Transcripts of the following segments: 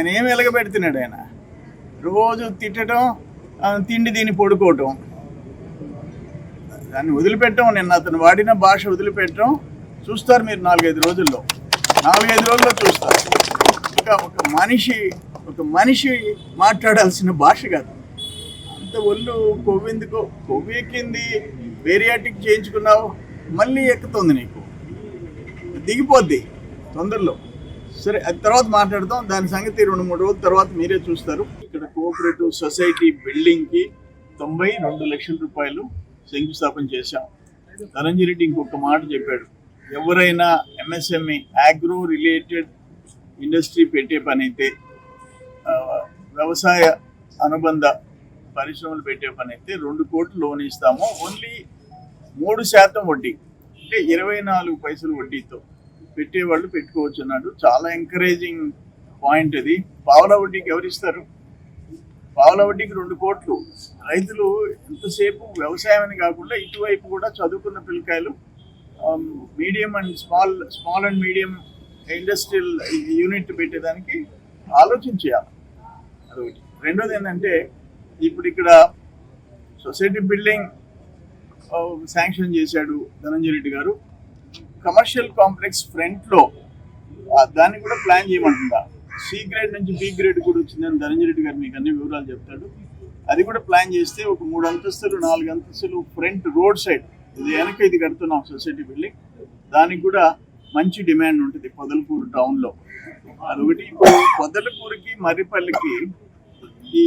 ఆయన ఏం వెలగబెడుతున్నాడు ఆయన? రోజు తిట్టడం తిండి తిని పడుకోవటం. దాన్ని వదిలిపెట్టడం నిన్న అతను వాడిన భాష వదిలిపెట్టడం చూస్తారు మీరు నాలుగైదు రోజుల్లో. నాలుగైదు రోజుల్లో చూస్తారు. ఇంకా ఒక మనిషి ఒక మనిషి మాట్లాడాల్సిన భాష కాదు. అంత ఒళ్ళు కొవ్వెందుకో కొవ్వు ఎక్కింది వేరియాటిక్ చేయించుకున్నావు మళ్ళీ ఎక్కుతుంది నీకు. దిగిపోద్ది తొందరలో. సరే అది తర్వాత మాట్లాడదాం. దాని సంగతి రెండు మూడు రోజుల తర్వాత మీరే చూస్తారు. ఇక్కడ కోఆపరేటివ్ సొసైటీ బిల్డింగ్కి తొంభై రెండు లక్షల రూపాయలు శంకుస్థాపన చేశాం. ధనంజయ రెడ్డి ఇంకొక మాట చెప్పాడు. ఎవరైనా ఎంఎస్ఎంఈ అగ్రో రిలేటెడ్ ఇండస్ట్రీ పెట్టే పని అయితే వ్యవసాయ అనుబంధ పరిశ్రమలు పెట్టే పని అయితే రెండు కోట్లు లోన్ ఇస్తాము. ఓన్లీ మూడు శాతం వడ్డీ అంటే ఇరవై నాలుగు పైసలు వడ్డీతో. పెట్టేవాళ్ళు పెట్టుకోవచ్చు అన్నాడు. చాలా ఎంకరేజింగ్ పాయింట్ అది. పావుల వడ్డీకి ఎవరిస్తారు పావుల వడ్డీకి రెండు కోట్లు. రైతులు ఎంతసేపు వ్యవసాయం అని కాకుండా ఇటువైపు కూడా చదువుకున్న పిల్లకాయలు medium and small small and medium industrial unit పెట్టేదానికి ఆలోచన చేయాలి అదొకటి. రెండోది ఏంటంటే ఇప్పుడు ఇక్కడ సొసైటీ బిల్డింగ్ um, శాంక్షన్ చేశాడు ధనంజయ రెడ్డి గారు. కమర్షియల్ కాంప్లెక్స్ ఫ్రంట్లో దాన్ని కూడా ప్లాన్ చేయమంటుందా సి గ్రేడ్ నుంచి బి గ్రేడ్ కూడా వచ్చిందని ధనంజయ రెడ్డి గారు మీకు అన్ని వివరాలు చెప్తాడు. అది కూడా ప్లాన్ చేస్తే ఒక మూడు అంతస్తులు నాలుగు అంతస్తులు ఫ్రంట్ రోడ్ సైడ్ ఇది వెనక ఇది కడుతున్నాం సొసైటీ బిల్డింగ్ దానికి కూడా మంచి డిమాండ్ ఉంటుంది పొదలకూరు టౌన్లో అదొకటి ఇప్పుడు పొదలకూరుకి మర్రిపల్లికి ఈ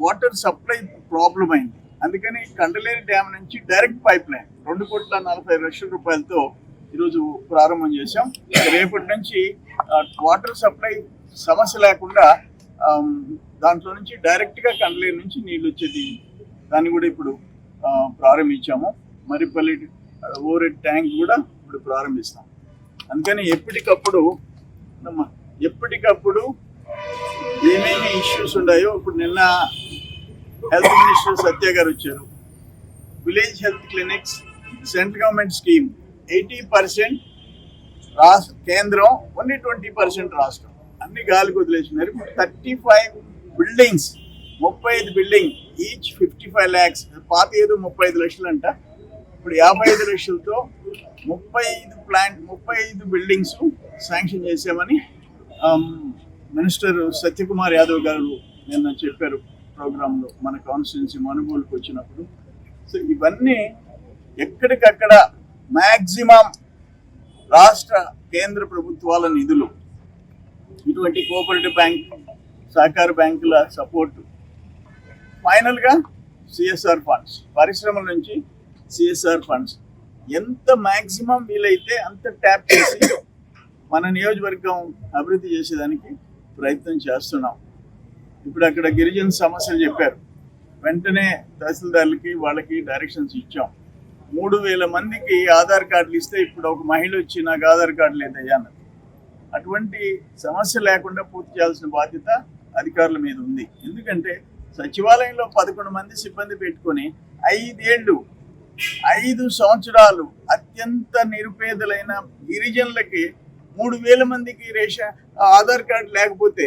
వాటర్ సప్లై ప్రాబ్లం అయింది. అందుకని కండలేరు డ్యామ్ నుంచి డైరెక్ట్ పైప్ లైన్ రెండు కోట్ల నలభై లక్షల రూపాయలతో ఈరోజు ప్రారంభం చేశాం. రేపటి నుంచి వాటర్ సప్లై సమస్య లేకుండా దాంట్లో నుంచి డైరెక్ట్గా కండలేరు నుంచి నీళ్ళు వచ్చేది. దాన్ని కూడా ఇప్పుడు ప్రారంభించాము. మరిపల్లి ఓరెడ్ ట్యాంక్ కూడా ఇప్పుడు ప్రారంభిస్తాం. అందుకని ఎప్పటికప్పుడు ఎప్పటికప్పుడు ఏమేమి ఇష్యూస్ ఉన్నాయో ఇప్పుడు నిన్న హెల్త్ మినిస్టర్ సత్య గారు వచ్చారు. Village health clinics central government scheme eighty percent రాష్ట్ర కేంద్రం ఓన్లీ ట్వంటీ పర్సెంట్ రాష్ట్రం. అన్ని గాలికి వదిలేసినారు. థర్టీ ఫైవ్ బిల్డింగ్స్ ముప్పై ఐదు building each fifty five lakhs పాత ఏదో ముప్పై ఐదు లక్షలు అంట ఇప్పుడు యాభై ఐదు లక్షలతో ముప్పై ఐదు ప్లాంట్ ముప్పై ఐదు బిల్డింగ్స్ శాంక్షన్ చేసామని um, మినిస్టర్ సత్యకుమార్ యాదవ్ గారు నిన్న చెప్పారు ప్రోగ్రాంలో. మన కాన్స్టిట్యున్సీ మనుగోలుకు వచ్చినప్పుడు. సో ఇవన్నీ ఎక్కడికక్కడ మ్యాక్సిమం రాష్ట్ర కేంద్ర ప్రభుత్వాల నిధులు ఇటువంటి కోఆపరేటివ్ బ్యాంక్ సహకార బ్యాంకుల సపోర్టు ఫైనల్గా సిఎస్ఆర్ ఫండ్స్ పరిశ్రమల నుంచి సిఎస్ఆర్ ఫండ్స్ ఎంత మ్యాక్సిమం వీలైతే అంత ట్యాప్ చేసి మన నియోజకవర్గం అభివృద్ధి చేసేదానికి ప్రయత్నం చేస్తున్నాం. ఇప్పుడు అక్కడ గిరిజన సమస్యలు చెప్పారు. వెంటనే తహసీల్దార్లకి వాళ్ళకి డైరెక్షన్స్ ఇచ్చాం. మూడు వేల మందికి ఆధార్ కార్డులు ఇస్తే ఇప్పుడు ఒక మహిళ వచ్చి నాకు ఆధార్ కార్డు లేదయ్యా అన్నది. అటువంటి సమస్య లేకుండా పూర్తి చేయాల్సిన బాధ్యత అధికారుల మీద ఉంది. ఎందుకంటే సచివాలయంలో పదకొండు మంది సిబ్బంది పెట్టుకొని ఐదేళ్ళు ఐదు సంవత్సరాలు అత్యంత నిరుపేదలైన గిరిజనులకి మూడు వేల మందికి రేషన్ ఆధార్ కార్డు లేకపోతే